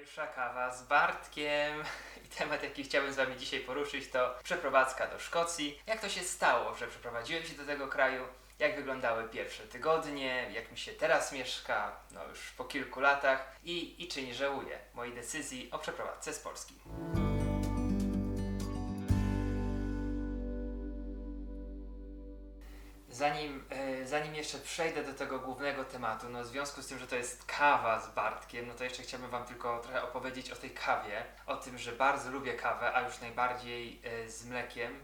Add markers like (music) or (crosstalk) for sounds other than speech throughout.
Pierwsza kawa z Bartkiem i temat, jaki chciałbym z Wami dzisiaj poruszyć, to przeprowadzka do Szkocji. Jak to się stało, że przeprowadziłem się do tego kraju? Jak wyglądały pierwsze tygodnie? Jak mi się teraz mieszka? No już po kilku latach i, i czy nie żałuję mojej decyzji o przeprowadzce z Polski. Zanim, e, zanim jeszcze przejdę do tego głównego tematu, no w związku z tym, że to jest kawa z Bartkiem, no to jeszcze chciałbym Wam tylko trochę opowiedzieć o tej kawie, o tym, że bardzo lubię kawę, a już najbardziej e, z mlekiem.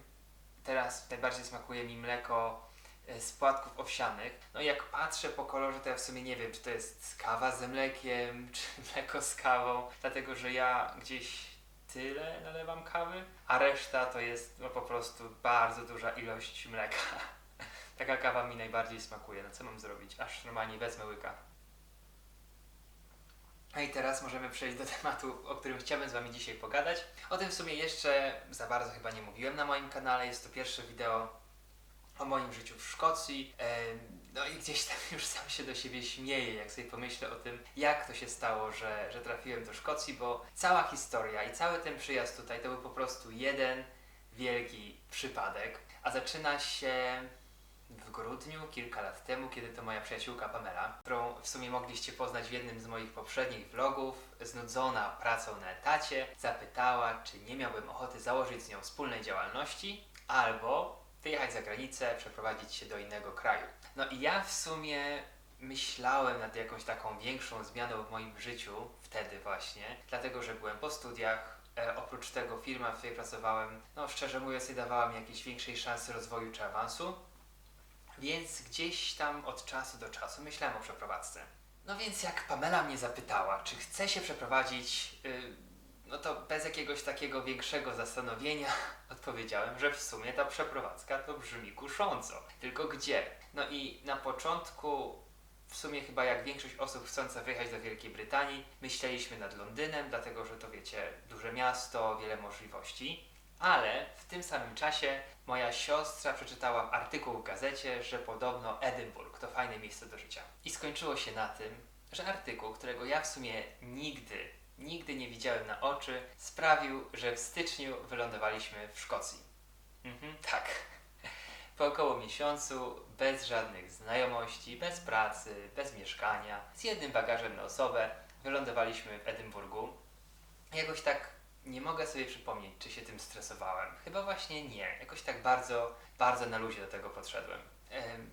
Teraz najbardziej smakuje mi mleko e, z płatków owsianych. No jak patrzę po kolorze, to ja w sumie nie wiem, czy to jest kawa ze mlekiem, (laughs) czy mleko z kawą, dlatego że ja gdzieś tyle nalewam kawy, a reszta to jest no, po prostu bardzo duża ilość mleka. (laughs) Taka kawa mi najbardziej smakuje. No co mam zrobić? Aż normalnie wezmę łyka. A i teraz możemy przejść do (laughs) tematu, o którym chciałbym z Wami dzisiaj pogadać. O tym w sumie jeszcze za bardzo chyba nie mówiłem na moim kanale. Jest to pierwsze wideo o moim życiu w Szkocji. No i gdzieś tam (laughs) już sam się do siebie śmieję, jak sobie pomyślę o tym, jak to się stało, że, że trafiłem do Szkocji, bo cała historia i cały ten przyjazd tutaj to był po prostu jeden wielki przypadek. A zaczyna się w grudniu, kilka lat temu, kiedy to moja przyjaciółka Pamela, którą w sumie mogliście poznać w jednym z moich poprzednich vlogów, znudzona pracą na etacie, zapytała, czy nie miałbym ochoty założyć z nią wspólnej działalności, albo wyjechać za granicę, przeprowadzić się do innego kraju. No i ja w sumie myślałem nad jakąś taką większą zmianą w moim życiu wtedy właśnie, dlatego że byłem po studiach, E, oprócz tego firma, w której pracowałem, no szczerze mówiąc, nie dawała mi jakiejś większej szansy rozwoju czy awansu. Więc gdzieś tam od czasu do czasu myślałem o przeprowadzce. No więc jak Pamela mnie zapytała, czy chcę się przeprowadzić, yy, no to bez jakiegoś takiego większego zastanowienia (laughs) odpowiedziałem, że w sumie ta przeprowadzka to brzmi kusząco. Tylko gdzie? No i na początku, w sumie chyba jak większość osób chcąca wyjechać do Wielkiej Brytanii, myśleliśmy nad Londynem, dlatego że to wiecie, duże miasto, wiele możliwości. Ale w tym samym czasie moja siostra przeczytała artykuł w gazecie, że podobno Edynburg to fajne miejsce do życia. I skończyło się na tym, że artykuł, którego ja w sumie nigdy, nigdy nie widziałem na oczy, sprawił, że w styczniu wylądowaliśmy w Szkocji. Mhm, tak. Po około miesiącu, bez żadnych znajomości, bez pracy, bez mieszkania, z jednym bagażem na osobę, wylądowaliśmy w Edynburgu. Jakoś tak nie mogę sobie przypomnieć, czy się tym stresowałem. Chyba właśnie nie. Jakoś tak bardzo, bardzo na luzie do tego podszedłem. Em,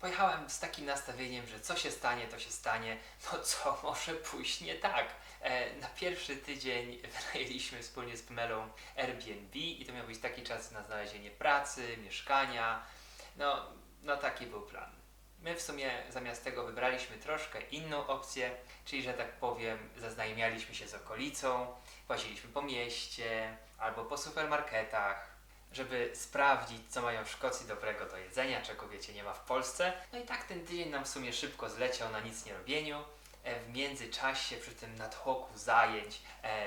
pojechałem z takim nastawieniem, że co się stanie, to się stanie. No co (laughs) może pójść nie tak? E, na pierwszy tydzień wynajęliśmy wspólnie z Pamelą Airbnb i to miał być taki czas na znalezienie pracy, mieszkania. No, no taki był plan. My w sumie zamiast tego wybraliśmy troszkę inną opcję, czyli że tak powiem, zaznajmialiśmy się z okolicą, łaziliśmy po mieście albo po supermarketach, żeby sprawdzić, co mają w Szkocji dobrego do jedzenia, czego wiecie nie ma w Polsce. No i tak ten tydzień nam w sumie szybko zleciał na nic nie robieniu. E, W międzyczasie, przy tym nadchoku zajęć, e,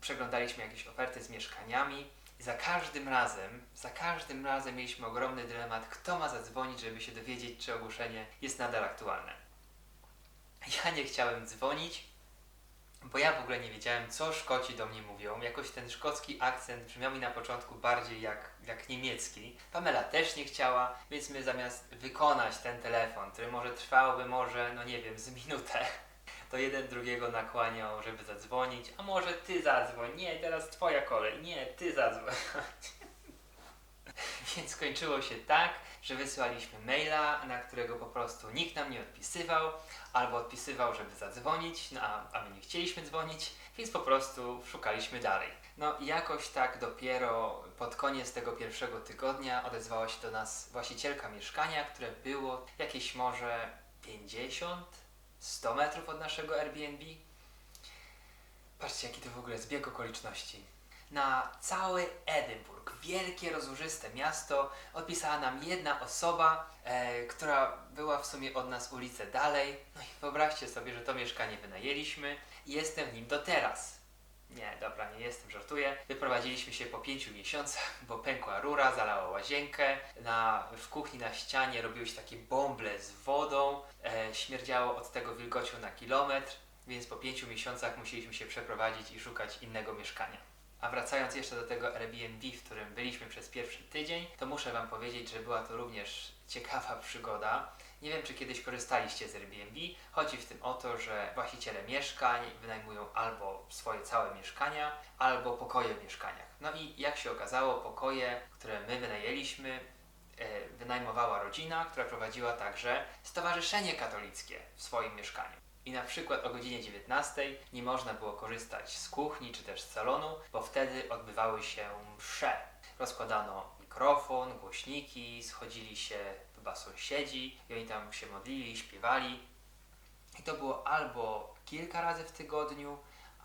przeglądaliśmy jakieś oferty z mieszkaniami. I za każdym razem, za każdym razem mieliśmy ogromny dylemat, kto ma zadzwonić, żeby się dowiedzieć, czy ogłoszenie jest nadal aktualne. Ja nie chciałem dzwonić, bo ja w ogóle nie wiedziałem, co Szkoci do mnie mówią. Jakoś ten szkocki akcent brzmiał mi na początku bardziej jak, jak niemiecki. Pamela też nie chciała, więc my zamiast wykonać ten telefon, który może trwałby może, no nie wiem, z minutę, to jeden drugiego nakłaniał, żeby zadzwonić. A może ty zadzwoń? Nie, teraz twoja kolej. Nie, ty zadzwoń. (laughs) Więc skończyło się tak, że wysłaliśmy maila, na którego po prostu nikt nam nie odpisywał, albo odpisywał, żeby zadzwonić, no a, a my nie chcieliśmy dzwonić, więc po prostu szukaliśmy dalej. No jakoś tak dopiero pod koniec tego pierwszego tygodnia odezwała się do nas właścicielka mieszkania, które było jakieś może 50, 100 metrów od naszego Airbnb. Patrzcie, jaki to w ogóle zbieg okoliczności. Na cały Edynburg, wielkie, rozłożyste miasto, odpisała nam jedna osoba, e, która była w sumie od nas ulicę dalej. No i wyobraźcie sobie, że to mieszkanie wynajęliśmy i jestem w nim do teraz. Nie, dobra, nie jestem, żartuję. Wyprowadziliśmy się po pięciu miesiącach, bo pękła rura, zalała łazienkę. Na, w kuchni na ścianie robiły się takie bąble z wodą. E, śmierdziało od tego wilgocią na kilometr. więc po pięciu miesiącach musieliśmy się przeprowadzić i szukać innego mieszkania. A wracając jeszcze do tego Airbnb, w którym byliśmy przez pierwszy tydzień, to muszę Wam powiedzieć, że była to również ciekawa przygoda. Nie wiem, czy kiedyś korzystaliście z Airbnb. Chodzi w tym o to, że właściciele mieszkań wynajmują albo swoje całe mieszkania, albo pokoje w mieszkaniach. No i jak się okazało, pokoje, które my wynajęliśmy, wynajmowała rodzina, która prowadziła także Stowarzyszenie Katolickie w swoim mieszkaniu. I na przykład o godzinie 19 nie można było korzystać z kuchni czy też z salonu, bo wtedy odbywały się msze. Rozkładano mikrofon, głośniki, schodzili się chyba sąsiedzi i oni tam się modlili, śpiewali. I to było albo kilka razy w tygodniu,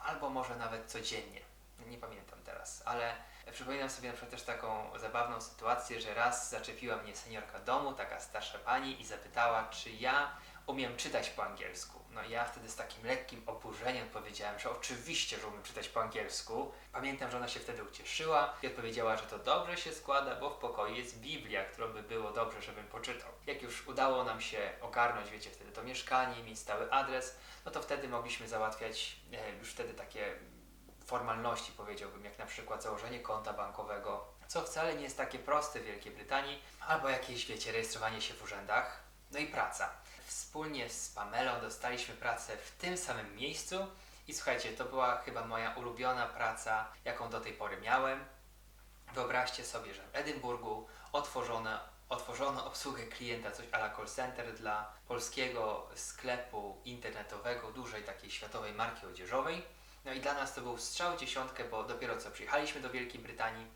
albo może nawet codziennie. Nie pamiętam teraz, ale przypominam sobie na przykład też taką zabawną sytuację, że raz zaczepiła mnie seniorka domu, taka starsza pani i zapytała, czy ja umiem czytać po angielsku. No i ja wtedy z takim lekkim oburzeniem powiedziałem, że oczywiście, że umiem czytać po angielsku. Pamiętam, że ona się wtedy ucieszyła i odpowiedziała, że to dobrze się składa, bo w pokoju jest Biblia, którą by było dobrze, żebym poczytał. Jak już udało nam się ogarnąć, wiecie, wtedy to mieszkanie, mieć stały adres, no to wtedy mogliśmy załatwiać e, już wtedy takie formalności, powiedziałbym, jak na przykład założenie konta bankowego, co wcale nie jest takie proste w Wielkiej Brytanii, albo jakieś, wiecie, rejestrowanie się w urzędach, no i praca. Wspólnie z Pamelą dostaliśmy pracę w tym samym miejscu i słuchajcie, to była chyba moja ulubiona praca, jaką do tej pory miałem. Wyobraźcie sobie, że w Edynburgu otworzono, otworzono obsługę klienta, coś ala call center dla polskiego sklepu internetowego, dużej takiej światowej marki odzieżowej. No i dla nas to był strzał dziesiątkę, bo dopiero co przyjechaliśmy do Wielkiej Brytanii,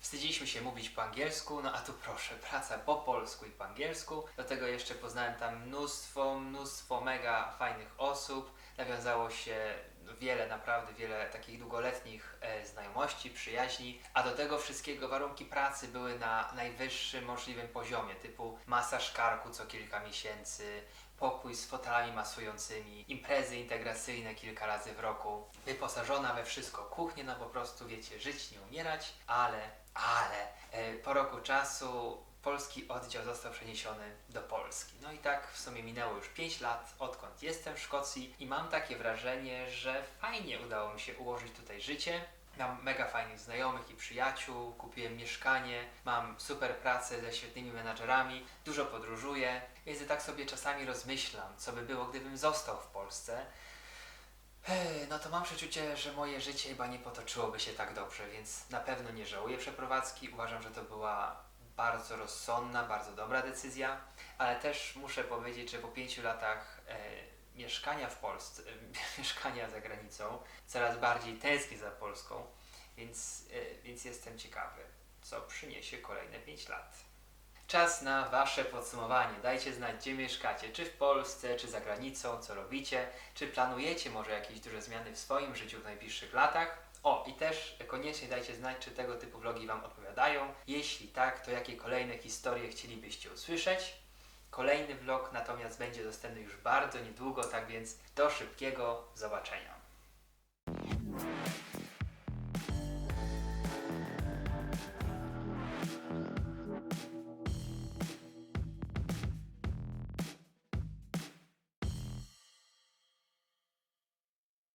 wstydziliśmy się mówić po angielsku, no a tu proszę, praca po polsku i po angielsku. Do tego jeszcze poznałem tam mnóstwo, mnóstwo mega fajnych osób. Nawiązało się wiele, naprawdę wiele takich długoletnich e, znajomości, przyjaźni, a do tego wszystkiego warunki pracy były na najwyższym możliwym poziomie, typu masaż karku co kilka miesięcy, pokój z fotelami masującymi, imprezy integracyjne kilka razy w roku, wyposażona we wszystko kuchnię, no po prostu wiecie, żyć, nie umierać, ale, ale e, po roku czasu polski oddział został przeniesiony do Polski. No i tak w sumie minęło już 5 lat, odkąd jestem w Szkocji i mam takie wrażenie, że fajnie udało mi się ułożyć tutaj życie. Mam mega fajnych znajomych i przyjaciół, kupiłem mieszkanie, mam super pracę ze świetnymi menadżerami, dużo podróżuję, więc tak sobie czasami rozmyślam, co by było, gdybym został w Polsce. No to mam przeczucie, że moje życie chyba nie potoczyłoby się tak dobrze, więc na pewno nie żałuję przeprowadzki. Uważam, że to była bardzo rozsądna, bardzo dobra decyzja, ale też muszę powiedzieć, że po pięciu latach e, mieszkania w Polsce, e, (laughs) mieszkania za granicą, coraz bardziej tęsknię za Polską, więc, e, więc jestem ciekawy, co przyniesie kolejne pięć lat. Czas na Wasze podsumowanie. Dajcie znać, gdzie mieszkacie, czy w Polsce, czy za granicą, co robicie, czy planujecie może jakieś duże zmiany w swoim życiu w najbliższych latach. O, i też koniecznie dajcie znać, czy tego typu vlogi Wam odpowiadają. Jeśli tak, to jakie kolejne historie chcielibyście usłyszeć. Kolejny vlog natomiast będzie dostępny już bardzo niedługo, tak więc do szybkiego zobaczenia.